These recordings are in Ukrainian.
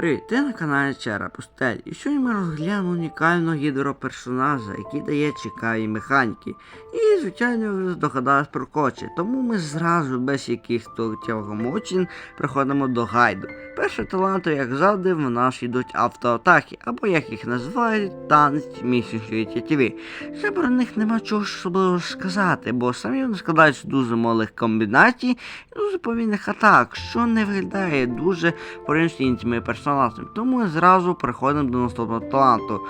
Привіт, ти на каналі Чара Пустель. І сьогодні ми розглянемо унікального гідроперсонажа, який дає цікаві механіки. І, звичайно, ви здогадались про кочі, тому ми зразу без яких то мочин приходимо до гайду. Перший талант, як завжди, в нас йдуть автоатаки, або як їх називають, танець місячної тітіві. Ще про них нема чого особливо сказати, бо самі вони складаються з дуже малих комбінацій і дуже повільних атак, що не виглядає дуже порівняно з іншими персонажами. Тому ми зразу переходимо до наступного таланту.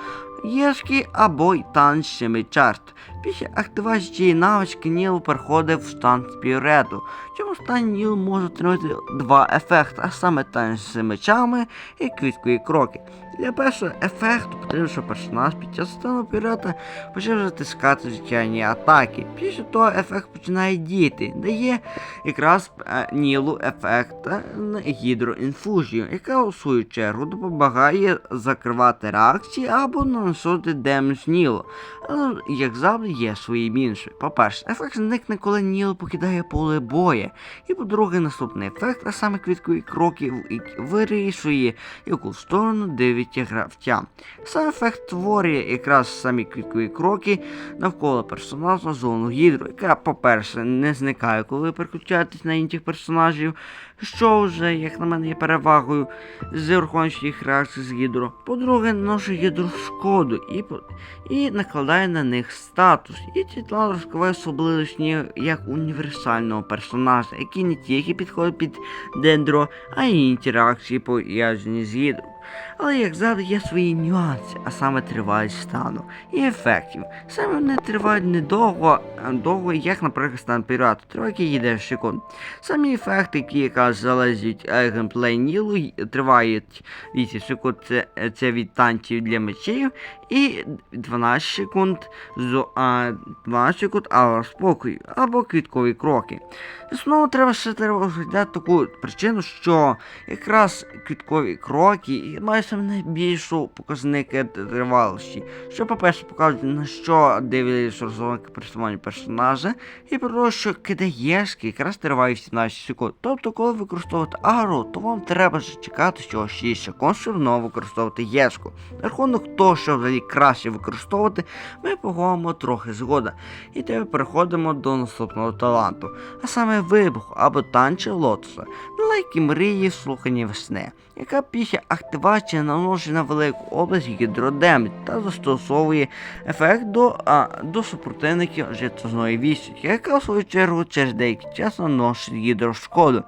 Єшки або й семи чарт. Після активації цієї навички Ніл переходить в стан спірету. В цьому Ніл може отримати два ефекти, а саме танці з мечами і квіткові кроки. Для першого ефекту потрібно, щоб персонаж під час стану пірата почав затискати звичайні атаки. Після того ефект починає діяти, дає якраз е, Нілу ефект е, гідроінфузію, яка у свою чергу допомагає закривати реакції або наносити демедж Нілу. Але, як завжди, є свої мінуси. По-перше, ефект зникне, коли Ніл покидає поле боя. І по-друге, наступний ефект, а саме квіткові кроки, вирішує, яку сторону дивиться гравця. Сам ефект створює якраз самі квіткові кроки навколо персонажа зону гідро, яка, по-перше, не зникає, коли переключаєтесь на інших персонажів, що вже, як на мене, є перевагою з урахуванням реакцій з гідро. По-друге, наносить гідру шкоду і, і накладає на них статус. І ці талант розкриває особливості як універсального персонажа, який не тільки підходить під дендро, а й інші реакції пов'язані з гідром. Але як завжди є свої нюанси, а саме тривалість стану і ефектів. Саме вони тривають недовго, довго, як, наприклад, стан пірату, триває кілька секунд. Самі ефекти, які якраз залежать е, геймплей Нілу, тривають 8 секунд, це, це від танців для мечів, і 12 секунд з а, 12 секунд аура спокою або квіткові кроки. Знову треба ще треба розглядати таку причину, що якраз квіткові кроки мають саме найбільшу показники тривалості. Що, по-перше, показують на що дивляться розрахунки пересування персонажа, і про що кидаєшки якраз триває 17 секунд. Тобто, коли використовувати агро, то вам треба ж чекати всього 6 секунд, щоб знову використовувати єшку. На рахунок того, що взагалі краще використовувати, ми поговоримо трохи згода. І тепер переходимо до наступного таланту, а саме вибуху або танча лотоса, далекі мрії слухання весни, яка після активації наносить на велику область гідродемедж та застосовує ефект до, а, до супротивників житлозної вісі, яка в свою чергу через деякий час наносить гідрошкоду.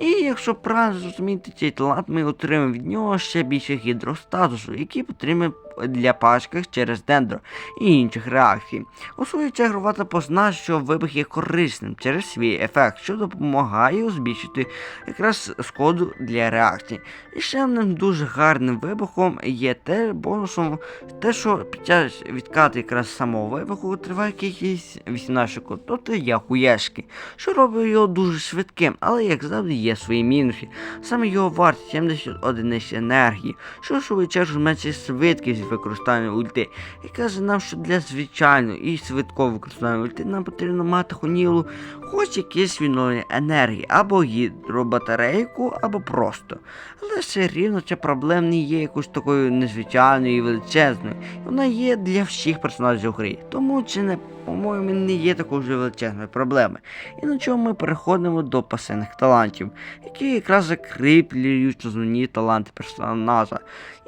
І якщо правильно зрозуміти цей талант, ми отримаємо від нього ще більше гідростатусу, який потрібен для пачках через дендро і інших реакцій. У свою чергу варто познати, що вибух є корисним через свій ефект, що допомагає збільшити якраз шкоду для реакцій. І ще одним дуже гарним вибухом є те бонусом, те, що під час відкату якраз самого вибуху триває кількість 18 секунд, тобто як у що робить його дуже швидким, але як завжди є свої мінуси. Саме його вартість 70 одиниць енергії, що в свою чергу зменшує швидкість використання ульти. І каже нам, що для звичайного і швидкого використання ульти нам потрібно мати хонілу хоч якісь відновлення енергії, або гідробатарейку, або просто. Але все рівно ця проблема не є якоюсь такою незвичайною і величезною. Вона є для всіх персонажів гри. Тому це не, по-моєму, не є такою вже величезною проблемою. І на чому ми переходимо до пасивних талантів, які якраз закріплюють основні таланти персонажа.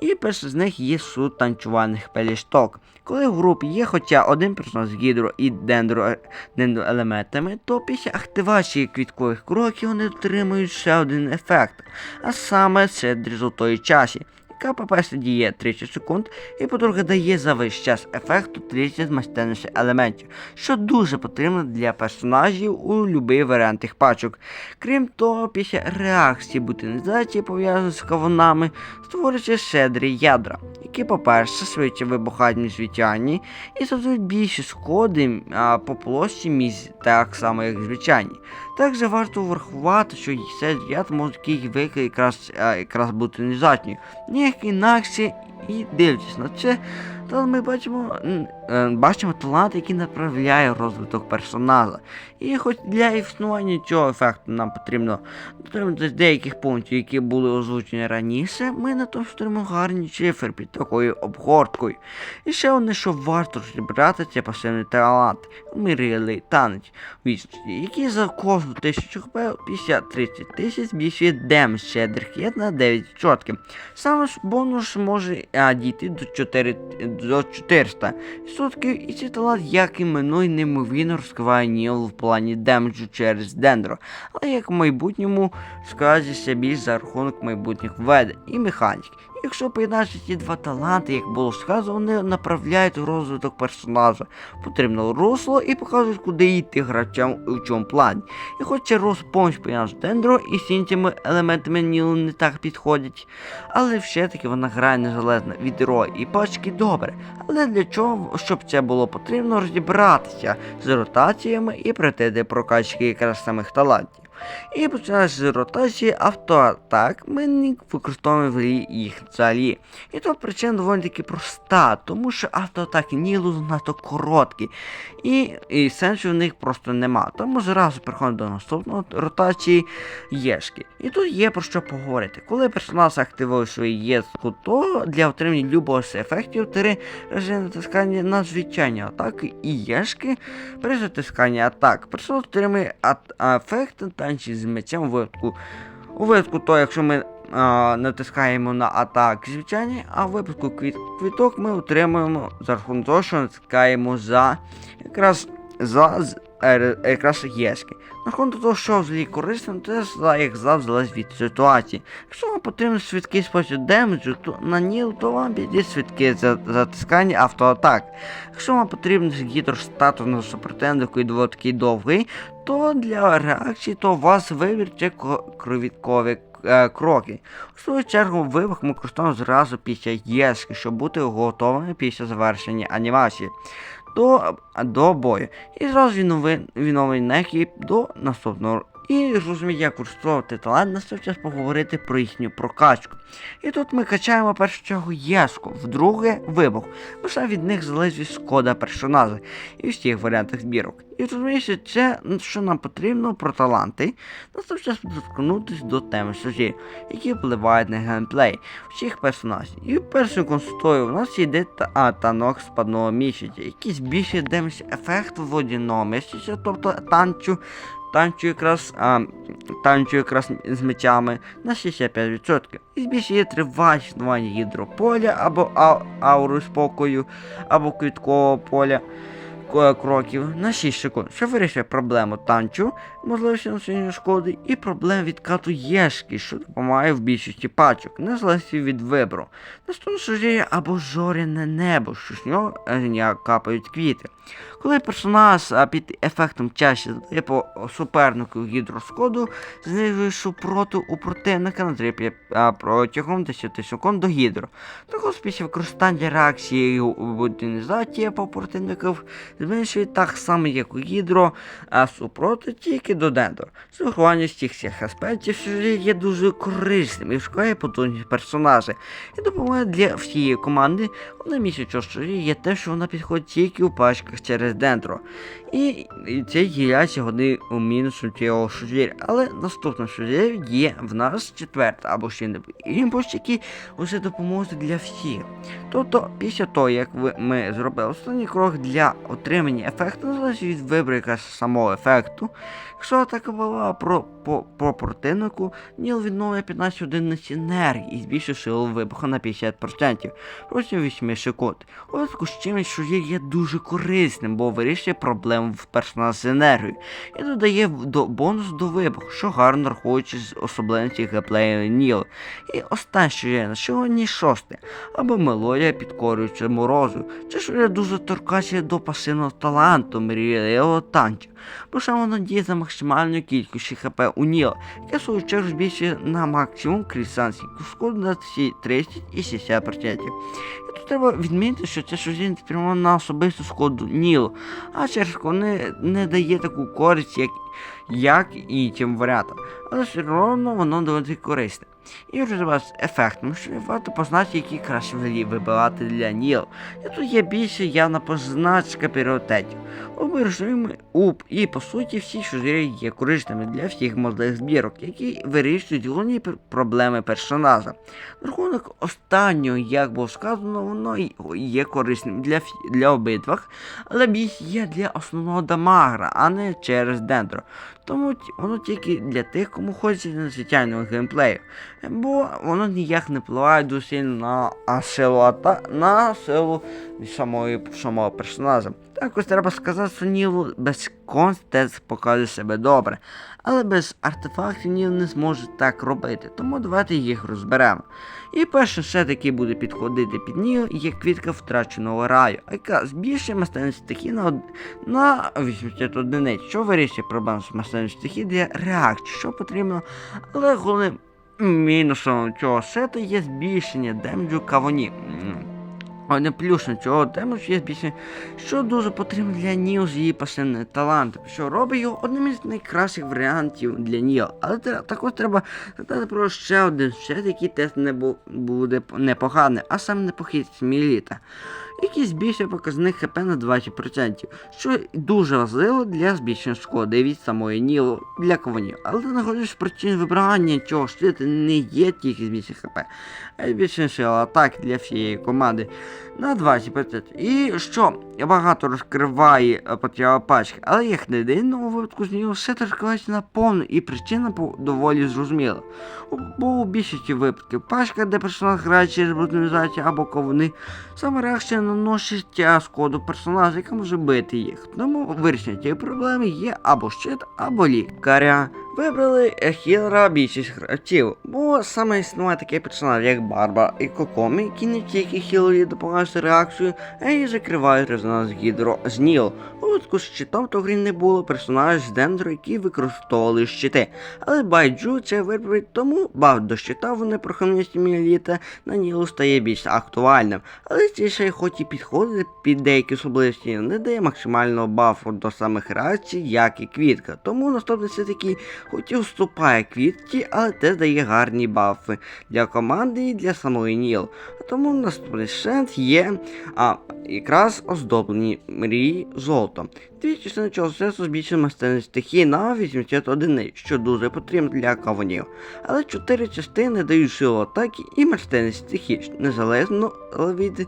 І перший з них є суд танцювальних пелішток. Коли в групі є хоча один персонаж з гідро і дендро, дендроелементами, то після активації квіткових кроків вони отримують ще один ефект, а саме це дрізотої часі, яка, по-перше, діє 30 секунд, і по-друге, дає за весь час ефекту 30 майстерніших елементів, що дуже потрібно для персонажів у будь-який варіант їх пачок. Крім того, після реакції бутинізації, пов'язаної з кавунами, створюються щедрі ядра, які, по-перше, швидше вибухають ніж звичайні, і завдають більше шкоди а, по площі місць, так само як звичайні. Також варто врахувати, що цей ряд може виклик якраз, якраз бути незатньою. Ніяк інакше і дивлячись на це, Та ми бачимо, е, бачимо талант, який направляє розвиток персонажа. І хоч для існування цього ефекту нам потрібно дотримуватись деяких пунктів, які були озвучені раніше, ми на тому створимо гарні цифри під такою обгорткою. І ще одне, що варто розібрати, це пасивний талант, мирілий танець вічності, який за кожну тисячу хп 50-30 тисяч збільшує демедж щедрих є на 9%. Саме ж бонус може а, дійти до 4, до 400 відсотків, і цей талант, як і минулий, неймовірно розкриває Ніл в плані демеджу через дендро, але як в майбутньому скажеться більш за рахунок майбутніх введень і механіки. Якщо поєднати ці два таланти, як було сказано, вони направляють розвиток персонажа, потрібно русло і показують, куди йти гравцям у чому плані. І хоча рост повністю поєднати дендро і з іншими елементами Нілу не так підходять, але все-таки вона грає незалежно від героя і пачки добре. Але для чого, щоб це було потрібно розібратися з ротаціями і прийти до прокачки якраз самих талантів. І починаючи з ротації автоатак, ми не використовуємо їх взагалі. І тут причина доволі таки проста, тому що автоатаки Нілу занадто короткі, і, і сенсу в них просто нема. Тому зразу переходимо до наступного ротації Єшки. І тут є про що поговорити. Коли персонаж активує свою єску, то для отримання любого з ефектів три режим натискання на звичайні атаки і єшки при затисканні атак. Персонаж отримує ефект танці з мечем у випадку. У випадку то, якщо ми а, натискаємо на атак звичайні, а в випадку квіт- квіток ми отримуємо за рахунок того, що натискаємо за якраз за якраз єшки. На рахунок того, що взагалі корисно, це за як завжди залежить від ситуації. Якщо вам потрібен швидкий спосіб демеджу, то на ніл, то вам підійде швидке за- затискання автоатак. Якщо вам потрібен гідростатус на супротивнику і доволі такий довгий, то для реакції то у вас вибір ко- кровіткові е, кроки. У свою чергу вибух ми використовуємо зразу після єшки, щоб бути готовими після завершення анімації. До, до бою. І зразу віднови, відновий некі до наступного. І розуміти, як використовувати талант, настав час поговорити про їхню прокачку. І тут ми качаємо першу чергу єшку, вдруге вибух. Саме від них залежить шкода персонажа і всіх варіантах збірок. І розумієте, це що нам потрібно про таланти. Настав час доткнутися до теми сюжетів, які впливають на геймплей всіх персонажів. І першою констою у нас йде та, танок спадного місяця, який збільшує демедж ефект водяного місяця, тобто танчу. Танчу якраз, а, танчу якраз з мечами на 65% і збільшує тривалість існування гідрополя або а, ауру спокою, або квіткового поля кроків на 6 секунд, що вирішує проблему танчу, можливості нанесення шкоди, і проблем відкату єшки, що допомагає в більшості пачок, незалежно від вибору. Наступно сужає або зоряне небо, що з нього е, капають квіти. Коли персонаж під ефектом чаще задає по супернику гідроскоду, знижує супротив у противника на 3 протягом 10 секунд до гідро. Також після використання реакції будинізації по противників зменшує так само, як у гідро, а супротив тільки до дендро. Зрахування з цих всіх аспектів що є дуже корисним і шукає потужність персонажа і допомагає для всієї команди. Одне місяць що є те, що вона підходить тільки у пачках через дендро. І, і це є сьогодні у мінусу цього шузір. Але наступний шузір є в нас четверта або ще не імпульс, який вже допоможе для всіх. Тобто, після того, як ви, ми зробили останній крок для отримання ефекту, залежить від вибору якраз самого ефекту. Якщо атака була про, по, по противнику, Ніл відновлює 15 одиниць енергії і збільшує силу вибуху на 50% протягом 8 секунд. Випадку з чимось, що є, є дуже корисним, бо вирішує проблему в персонажа з енергією і додає до, бонус до вибуху, що гарно рахуючи з особливості геймплею Ніл. І останнє, що є на сьогодні шосте, або мелодія підкорюючи морозу. Це ж є дуже торкається до пасивного таланту мрієвого танча, бо саме воно діє за максимальною кількістю хп у Ніл, яке в свою чергу збільшує на максимум крісанську шкоду на всі 30 і 60%. І тут треба відмітити, що це щось спрямовано на особисту шкоду Нілу, а через не, не дає таку користь, як, як і тим варіантам. Але все одно воно доволі корисне. І розвиватися ефектом, що варто познати, які краще вибирати для Ніл. І тут є більше явна позначка пріоритетів. Обережуємо УП і по суті всі чужі є корисними для всіх можливих збірок, які вирішують головні проблеми персонажа. На рахунок останнього, як було сказано, воно є корисним для, для обидвах, але більш є для основного дамагра, а не через дендро. Тому воно тільки для тих, кому хочеться надзвичайного геймплею. Бо воно ніяк не впливає дуже на силу ата... на силу самої, самого персонажа. Також треба сказати, що Нілу без контест покаже себе добре, але без артефактів не зможе так робити, тому давайте їх розберемо. І перший сет, який буде підходити під Ніл, є квітка втраченого раю, яка збільшує мастерність стихії на, од... на 80 одиниць, що вирішує проблему з мастерністю стихії для реакції, що потрібно, але головним мінусом цього сету є збільшення демеджу кавоні. М. не плюсом цього демеджу є пісня, що дуже потрібно для Ніл з її пасивним талантом, що робить його одним із найкращих варіантів для Ніл. Але також треба згадати про ще один сет, який теж не буде непоганий, а саме непохід Міліта, який збільшує показник ХП на 20%, що дуже важливо для збільшення шкоди від самої Нілу для ковунів. Але найголовніше причин вибрання цього штиту не є тільки збільшення ХП, а й збільшення атак для всієї команди на 20%. І що багато розкриває е, пачки, але як не дивно, у випадку з нього все розкривається наповну, і причина доволі зрозуміла. Бо у більшості випадків пачка, де персонаж грає через бруталізацію або ковни, саме реакція наносить шкоду персонажа, яка може бити їх. Тому вирішення цієї проблеми є або щит, або лікаря. Вибрали хілера більшість гравців, бо саме існує такий персонаж, як Барба і Кокоми, які не тільки хілері допомагають реакцію, а й закривають резонанс гідро з Ніл. У з щитом то грі не було персонажів з Дендро, які використовували щити. Але Байджу це вибрать, тому баф до щита в непрохильності міліта на Нілу стає більш актуальним. Але цей ще хоч і підходить під деякі особливості, не дає максимального бафу до самих реакцій, як і квітка. Тому наступний все таки хоч і уступає квітки, але теж дає гарні бафи для команди і для самої Ніл. Тому наступний шанс є а, якраз оздоблені мрії золотом. Дві частини цього сесу збільшує майстерність стихії на 81, що дуже потрібно для каванів. Але чотири частини дають силу атаки і майстерність стихії, незалежно від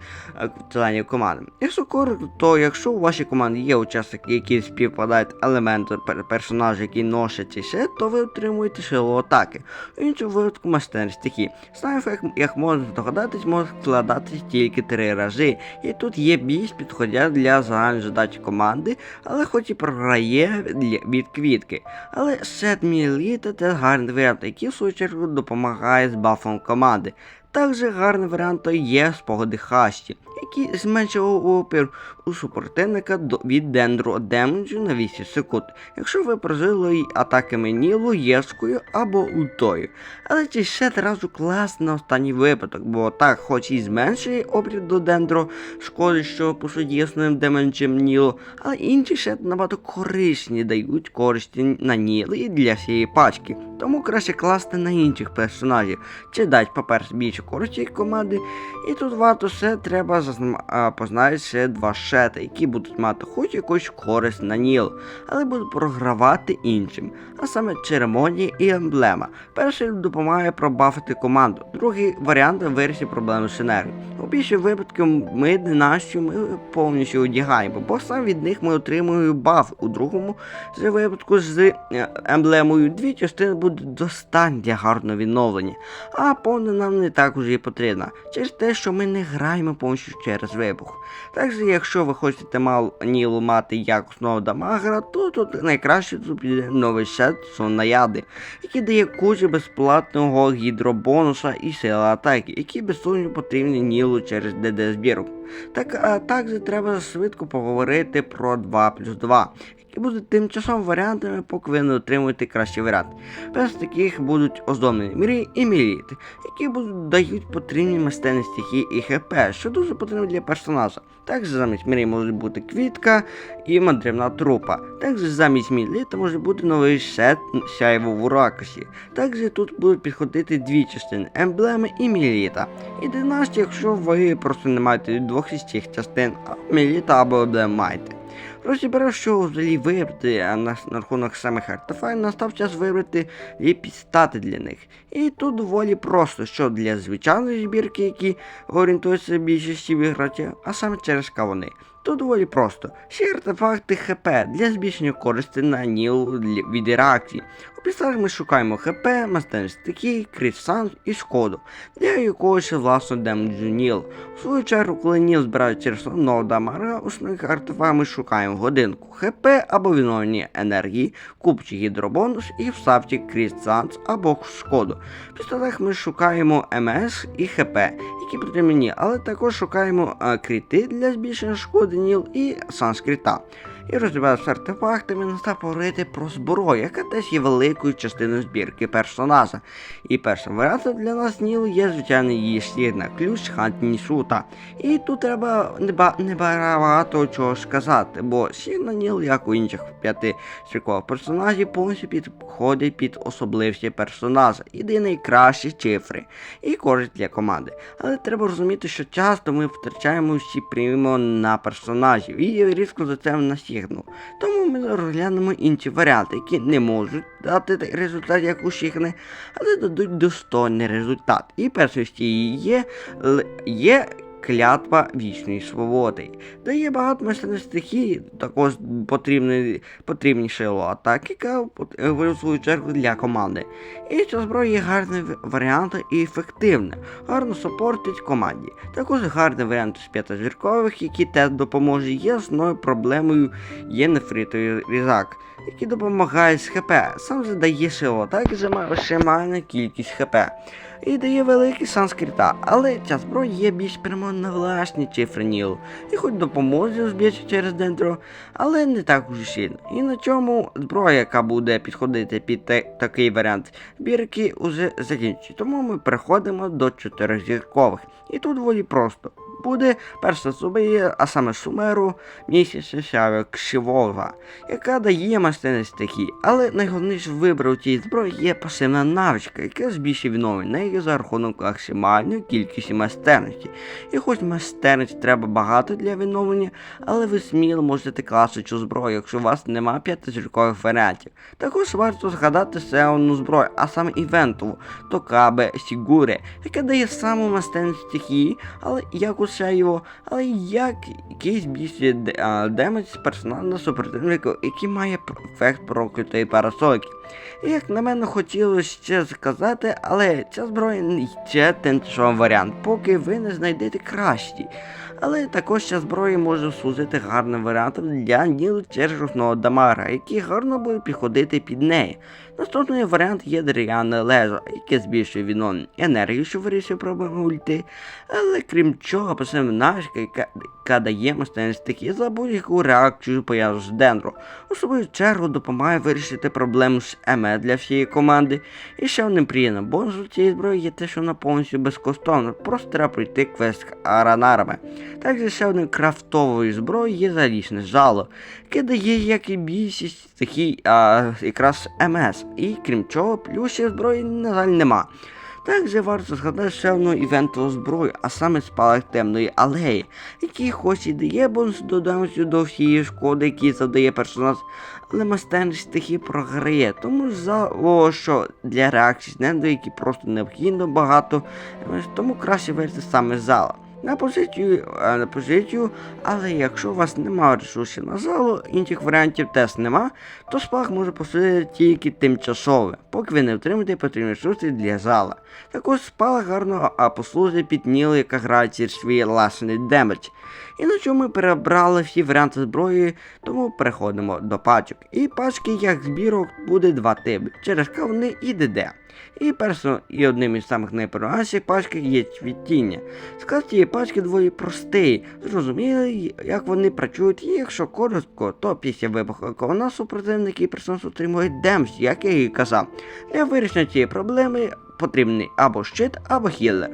членів команди. Якщо коротко, то якщо у вашій команді є учасники, які співпадають елементи пер- персонажа, які носять цей сет, то ви отримуєте силу атаки. В іншому випадку майстерність стихії. Ефект, як можна здогадатись, може складатись тільки три рази. І тут є більш підходя для загальної задачі команди, але хоч і програє від квітки. Але сет Міліта це гарний варіант, який в свою чергу допомагає з бафом команди. Також гарний варіант є спогади Хасті, які зменшував опір у супротивника від дендру демеджу на 8 секунд, якщо ви прожили атаки Нілу, Єскою або ультою. Але цей сет разу класний на останній випадок, бо так, хоч і зменшує опір до дендро, шкоди, що по суті основним демеджем Нілу, але інші сет набагато корисні дають користі на Ніли і для всієї пачки. Тому краще класти на інших персонажів, чи дать, по-перше, більше користі команди, і тут варто все треба познати ще два шети, які будуть мати хоч якусь користь на Ніл, але будуть програвати іншим, а саме церемонія і емблема. Перший допомагає пробафити команду, другий варіант вирішить проблему з синергії. У більшості випадків ми династію ми повністю одягаємо, бо сам від них ми отримуємо баф. У другому же випадку з е, емблемою дві частини будуть достатньо для гарного відновлення, а повне нам не так уже і потрібно, через те, що ми не граємо повністю через вибух. Також, якщо ви хочете мал Нілу мати як основу дамагера, то тут найкраще тут піде новий сет Соннаяди, який дає кучу безплатного гідробонуса і сили атаки, які без сумніву потрібні Нілу через ДД збірок. Так, а також треба швидко поговорити про 2 плюс 2, і будуть тимчасовими варіантами, поки ви не отримуєте кращий варіант. Без таких будуть оздомлені мрії і міліти, які будуть дають потрібні мистецтві стихії і ХП, що дуже потрібно для персонажа. Також замість мрії може бути квітка і мандрівна трупа. Також замість міліта може бути новий сет сяйво в ракосі. Також тут будуть підходити дві частини емблеми і міліта. Єдине, що якщо ви просто не маєте двох із цих частин, а міліта або емблем маєте. Розібрав, що взагалі вибрати а на, рахунок самих артефактів, настав час вибрати і підстати для них. І тут доволі просто, що для звичайної збірки, які орієнтуються більшості іграчів, а саме через кавуни. Тут доволі просто. Всі артефакти ХП для збільшення користі на ніл від реакції. У підставах ми шукаємо ХП, мастер стихій, кріт і шкоду, для якогось власного демеджу ніл. У свою чергу, коли ніл збирають через одного дамага, основних артефактів ми шукаємо годинку ХП або відновлення енергії, купчий гідробонус і вставці кріт санс або шкоду. В підставах ми шукаємо МС і ХП, які потрібні, але також шукаємо е, кріти для збільшення шкоди ніл і санскрита. І розбирався артефактами, настав говорити про зброю, яка теж є великою частиною збірки персонажа. І першим варіантом для нас Ніл є звичайно її сірна ключ Хантні Шута. І тут треба небагато чого сказати, бо сірна Ніл, як у інших п'яти стрікових персонажів, повністю підходить під особливості персонажа. Єдині кращі цифри і користь для команди. Але треба розуміти, що часто ми втрачаємо всі приймо на персонажів і різко за це настігнув. Тому ми розглянемо інші варіанти, які не можуть дати результат, як у Шігни, але дадуть достойний результат. І першою з є, є клятва вічної свободи. Дає багато майстерних стихій, також потрібні, потрібні шило атаки, яка в свою чергу для команди. І ця зброя є гарний варіант і ефективна, гарно супортить команді. Також гарний варіант з п'ятизіркових, які теж допоможе. Є основною проблемою є нефритовий різак, який допомагає з ХП. Сам задає силу, так і займає максимальну кількість ХП. І дає великий санскрита, але ця зброя є більш прямо на власні цифри Ніл. І хоч допоможе збільшити через дентро, але не так уже сильно. І на чому зброя, яка буде підходити під такий варіант збірки, уже закінчить. Тому ми переходимо до чотиризіркових. І тут волі просто. Буде перша зубия, а саме Сумеру, місяця Кшивова, яка дає майстерність стихії. Але найголовніше вибору у цій зброї є пасивна навичка, яка збільшує відновлення неї за рахунок максимальної кількості майстерності. І хоч майстерності треба багато для відновлення, але ви сміло можете класти цю зброю, якщо у вас немає п'ятизіркових варіантів. Також варто згадати ще одну зброю, а саме івентову Токабе Сігуре, яка дає саму майстерність стихії, але як усе його, але як якийсь більше демедж персонально супротивнику, який має ефект проклятої парасольки. Як на мене хотілося ще сказати, але ця зброя ще тимчасовий варіант, поки ви не знайдете кращий. Але також ця зброя може служити гарним варіантом для Ніл через основного дамага, який гарно буде підходити під неї. Наступний варіант є дерев'яне лезо, яке збільшує відновлення енергію, що вирішує проблему ульти. Але крім цього, посилена навичка, яка, дає майстерність стихії за будь-яку реакцію появу з дендру. У свою чергу допомагає вирішити проблему з ЕМЕ для всієї команди. І ще одним приємним бонусом цієї зброї є те, що вона повністю безкоштовна, просто треба пройти квест аранарами. Також ще одним крафтовою зброєю є залізне жало, яке дає, як і більшість стихій, а, якраз МС. І крім цього, плюсів зброї, на жаль, нема. Також варто згадати ще одну івентову зброю, а саме спалах темної алеї, який хоч і дає бонус доданості до всієї шкоди, які завдає персонаж, але майстерність стихії програє, тому за о, що для реакції зненду, які просто необхідно багато, тому краще вести саме зала. На позицію, е, на позицію, але якщо у вас немає ресурсів на залу, інших варіантів теж нема, то спах може послужити тільки тимчасове, поки ви не отримаєте потрібні ресурси для зала. Також спалах гарно а, послужить під Ніл, яка грає через свій власний демедж. І на чому ми перебрали всі варіанти зброї, тому переходимо до пачок. І пачки як збірок буде два типи через кавни і ДД. І першим і одним із самих найперших пачки є цвітіння. Склад цієї пачки доволі простий, зрозумілий, як вони працюють, якщо коротко, то після вибуху ковна супротивники персонаж отримують демс, як я і казав. Для вирішення цієї проблеми потрібний або щит, або хілер.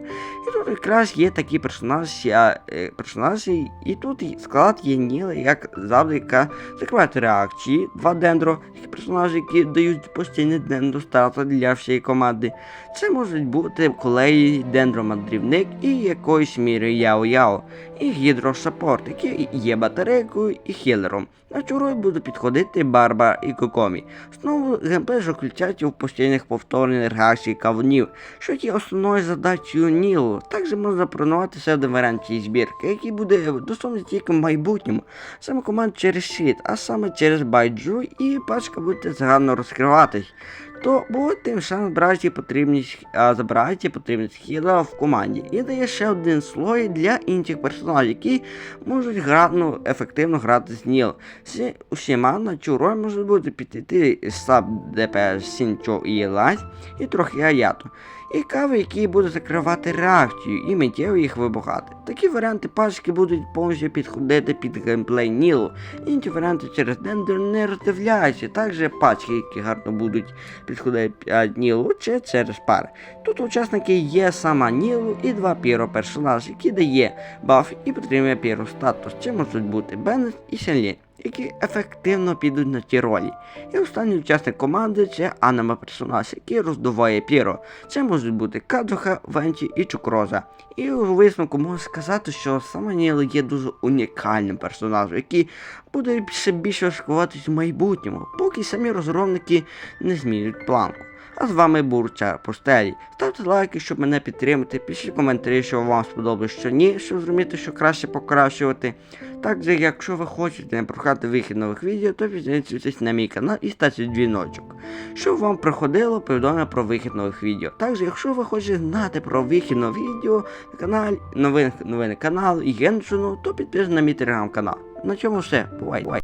І тут якраз є такі персонажі, е, персонажі і тут склад є ніла, як завжди, яка закриває реакції, два дендро, такі персонажі, які дають постійний дендро статус для всієї команди. Це можуть бути колеї, дендромандрівник і якоїсь міри Яо-Яо, і гідросаппорт, який є батарейкою і хілером. На роль буде підходити Барба і Кокомі. Знову геймплей заключається в постійних повторних реакцій кавунів, що є основною задачею Нілу. Також можна планувати себе варіант збірки, який буде доступний тільки в майбутньому, саме команд через щит, а саме через байджу, і пачка буде загально розкриватись. То буде шанс збираючи потрібність, а, забираючи потрібність в команді. І дає ще один слой для інших персонажів, які можуть грати, ну, ефективно грати з Ніл. Всі, усіма на цю роль може бути підійти саб ДПС Сінчо і Лайт, і трохи Аято. І кави, які будуть закривати реакцію і миттєво їх вибухати. Такі варіанти пачки будуть повністю підходити під геймплей Нілу. Інші варіанти через дендер не роздивляються. Також пачки, які гарно будуть підходити під Нілу чи через пари. Тут учасники є сама Нілу і два піро персонажі, які дає баф і підтримує піро статус. Це можуть бути Беннет і Сенлі які ефективно підуть на ті ролі. І останній учасник команди це аниме персонаж, який роздуває Піро. Це можуть бути Кадзуха, Венті і Чукроза. І у висновку можу сказати, що саме Ніл є дуже унікальним персонажем, який буде ще більше розкриватись в майбутньому, поки самі розробники не змінюють планку. А з вами був Чар Постелі. Ставте лайки, щоб мене підтримати, пишіть коментарі, що вам сподобалось, що ні, щоб зрозуміти, що краще покращувати. Також, якщо ви хочете не прохати вихід нових відео, то підписуйтесь на мій канал і ставте дзвіночок, щоб вам приходило повідомлення про вихід нових відео. Також, якщо ви хочете знати про вихід нових відео на каналі, новини, новини каналу і геншину, то підписуйтесь на мій телеграм-канал. На цьому все. Бувайте.